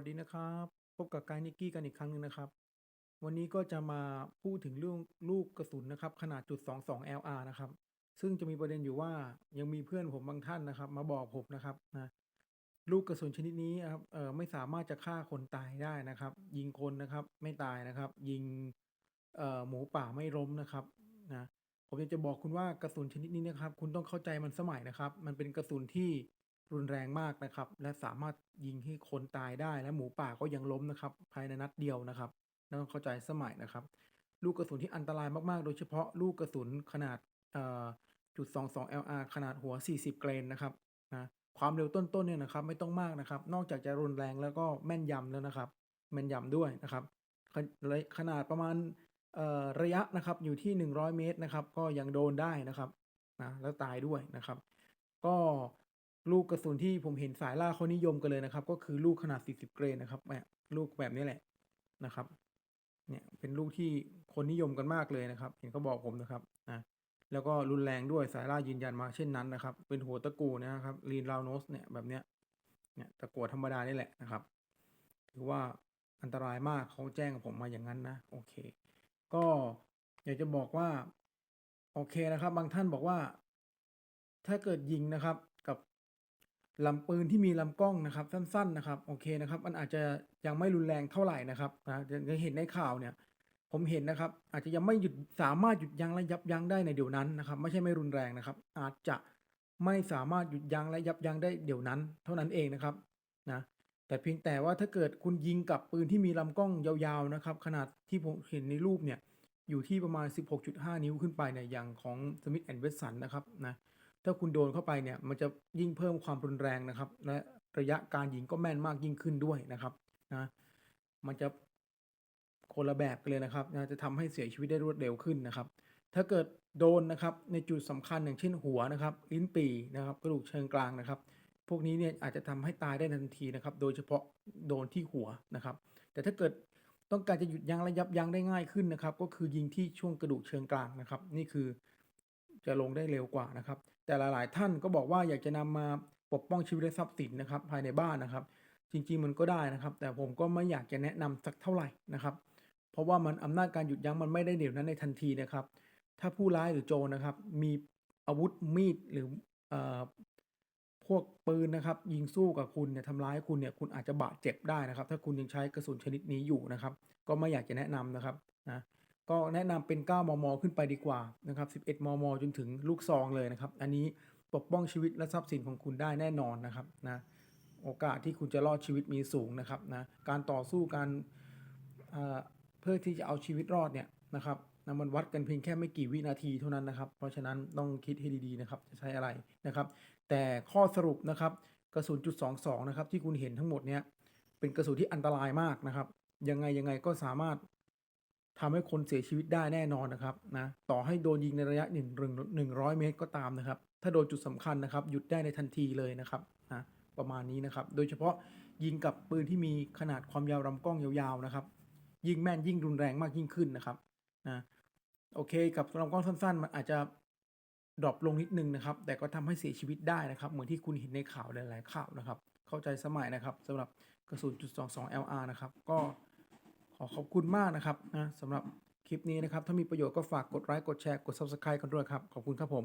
วัสดีนะครับ พบกับกายนิกกี้กันอีกครั้งหนึ่งนะครับ วันนี้ก็จะมาพูดถึงเรื่องลูกกระสุนนะครับ ขนาดจุด22 LR นะครับ ซึ่งจะมีประเด็นอยู่ว่ายังมีเพื่อนผมบางท่านนะครับ มาบอกผมนะครับนะลูกกระสุนชนิดนี้ครับเอ่อไม่สามารถจะฆ่าคนตายได้นะครับ ยิงคนนะครับ ไม่ตายนะครับ ยิงเอ่อหมูป่าไม่ล้มนะครับนะผมอยากจะบอกคุณว่ากระสุนชนิดนี้นะครับ คุณต้องเข้าใจมันสมัยนะครับ มันเป็นกระสุนที่ รุนแรงมากนะครับ และสามารถยิงให้คนตายได้และหมูป่าก็ยังล้มนะครับ ภายในนัดเดียวนะครับต้องเข้าใจสมัยนะครับ ลูกกระสุนที่อันตรายมากๆ โดยเฉพาะลูกกระสุนขนาดเอ่อจุด22 LR ขนาดหัว 40 เกรนนะครับนะความเร็วต้นๆเนี่ยนะครับ ไม่ต้องมากนะครับ นอกจากจะรุนแรงแล้วก็แม่นยำแล้วนะครับ แม่นยำด้วยนะครับขขนาดประมาณระยะนะครับอยู่ที่ 100 เมตรนะครับ ก็ยังโดนได้นะครับนะแล้วตายด้วยนะครับ ก็ ลูกกระสุนที่ผมเห็นสายล่าเขานิยมกันเลยนะครับ ก็คือลูกขนาด 40 เกรนนะครับเนี่ยลูกแบบนี้แหละนะครับ เนี่ยเป็นลูกที่คนนิยมกันมากเลยนะครับ เห็นเขาบอกผมนะครับนะแล้วก็รุนแรงด้วยสายล่ายืนยันมาเช่นนั้นนะครับ เป็นหัวตะกูนะครับลีนราวโนสเนี่ยแบบเนี้ยเนี่ยตะกัวธรรมดานี่แหละนะครับ ถือว่าอันตรายมากเขาแจ้งกับผมมาอย่างนั้นนะโอเค ก็อยากจะบอกว่า โอเคนะครับ บางท่านบอกว่า ถ้าเกิดยิงนะครับ ลำปืนที่มีลำกล้องนะครับสั้น ๆนะครับโอเคนะครับ มันอาจจะยังไม่รุนแรงเท่าไหร่นะครับนะจะเห็นในข่าวเนี่ย ผมเห็นนะครับ อาจจะยังไม่หยุดสามารถหยุดยั้งและยับยั้งได้ในเดี๋ยวนั้นนะครับ ไม่ใช่ไม่รุนแรงนะครับ อาจจะไม่สามารถหยุดยั้งและยับยั้งได้เดี๋ยวนั้น เท่านั้นเองนะครับนะแต่เพียงแต่ว่าถ้าเกิดคุณยิงกับปืนที่มีลำกล้องยาวๆนะครับ ขนาดที่ผมเห็นในรูปเนี่ยอยู่ที่ประมาณ 16.5 นิ้วขึ้นไปเนี่ยอย่างของ Smith Wesson นะครับนะ ถ้าคุณโดนเข้าไปเนี่ยมันจะยิ่งเพิ่มความรุนแรงนะครับและระยะการยิงก็แม่นมากยิ่งขึ้นด้วยนะครับนะมันจะคนละแบบกันเลยนะครับนะจะทำให้เสียชีวิตได้รวดเร็วขึ้นนะครับ ถ้าเกิดโดนนะครับในจุดสำคัญอย่างเช่นหัวนะครับ ลิ้นปีนะครับกระดูกเชิงกลางนะครับ พวกนี้เนี่ยอาจจะทำให้ตายได้ทันทีนะครับ โดยเฉพาะโดนที่หัวนะครับ แต่ถ้าเกิดต้องการจะหยุดยั้งและยับยั้งได้ง่ายขึ้นนะครับ ก็คือยิงที่ช่วงกระดูกเชิงกลางนะครับ นี่คือจะลงได้เร็วกว่านะครับ แต่หลาย ๆ ท่านก็บอกว่าอยากจะนำมาปกป้องชีวิตและทรัพย์สินนะครับภายในบ้านนะครับ จริง ๆ มันก็ได้นะครับ แต่ผมก็ไม่อยากจะแนะนำสักเท่าไหร่นะครับ เพราะว่ามันอำนาจการหยุดยั้งมันไม่ได้เดี๋ยวนั้นในทันทีนะครับ ถ้าผู้ร้ายหรือโจรนะครับ มีอาวุธมีดหรือเอ่อพวกปืนนะครับ ยิงสู้กับคุณเนี่ยทำร้ายคุณเนี่ยคุณอาจจะบาดเจ็บได้นะครับ ถ้าคุณยังใช้กระสุนชนิดนี้อยู่นะครับ ก็ไม่อยากจะแนะนำนะครับนะ ก็แนะนำเป็น 9 มม ขึ้นไปดีกว่านะครับ 11 มม จนถึงลูกซองเลยนะครับ อันนี้ปกป้องชีวิตและทรัพย์สินของคุณได้แน่นอนนะครับนะโอกาสที่คุณจะรอดชีวิตมีสูงนะครับนะการต่อสู้การเเพื่อที่จะเอาชีวิตรอดเนี่ยนะครับนะมันวัดกันเพียงแค่ไม่กี่วินาทีเท่านั้นนะครับ เพราะฉะนั้นต้องคิดให้ดีๆนะครับจะใช้อะไรนะครับ แต่ข้อสรุปนะครับกระสุนจุด22นะครับที่คุณเห็นทั้งหมดเนี้ยเป็นกระสุนที่อันตรายมากนะครับ ยังไงยังไงก็สามารถ ทำให้คนเสียชีวิตได้แน่นอนนะครับนะต่อให้โดนยิงในระยะ1 100 เมตรก็ตามนะครับ ถ้าโดนจุดสำคัญนะครับ หยุดได้ในทันทีเลยนะครับนะประมาณนี้นะครับ โดยเฉพาะยิงกับปืนที่มีขนาดความยาวลำกล้องยาวๆนะครับ ยิงแม่นยิ่งรุนแรงมากยิ่งขึ้นนะครับนะโอเค กับลำกล้องสั้นๆ มันอาจจะดรอปลงนิดนึงนะครับ แต่ก็ทำให้เสียชีวิตได้นะครับ เหมือนที่คุณเห็นในข่าวหลายๆข่าวนะครับ เข้าใจสมัยนะครับสำหรับกระสุนจุด22 LR นะครับ ก็ ขอขอบคุณมากนะครับนะสำหรับคลิปนี้นะครับ ถ้ามีประโยชน์ก็ฝากกดไลค์กดแชร์กด Subscribe กันด้วยครับ ขอบคุณครับผม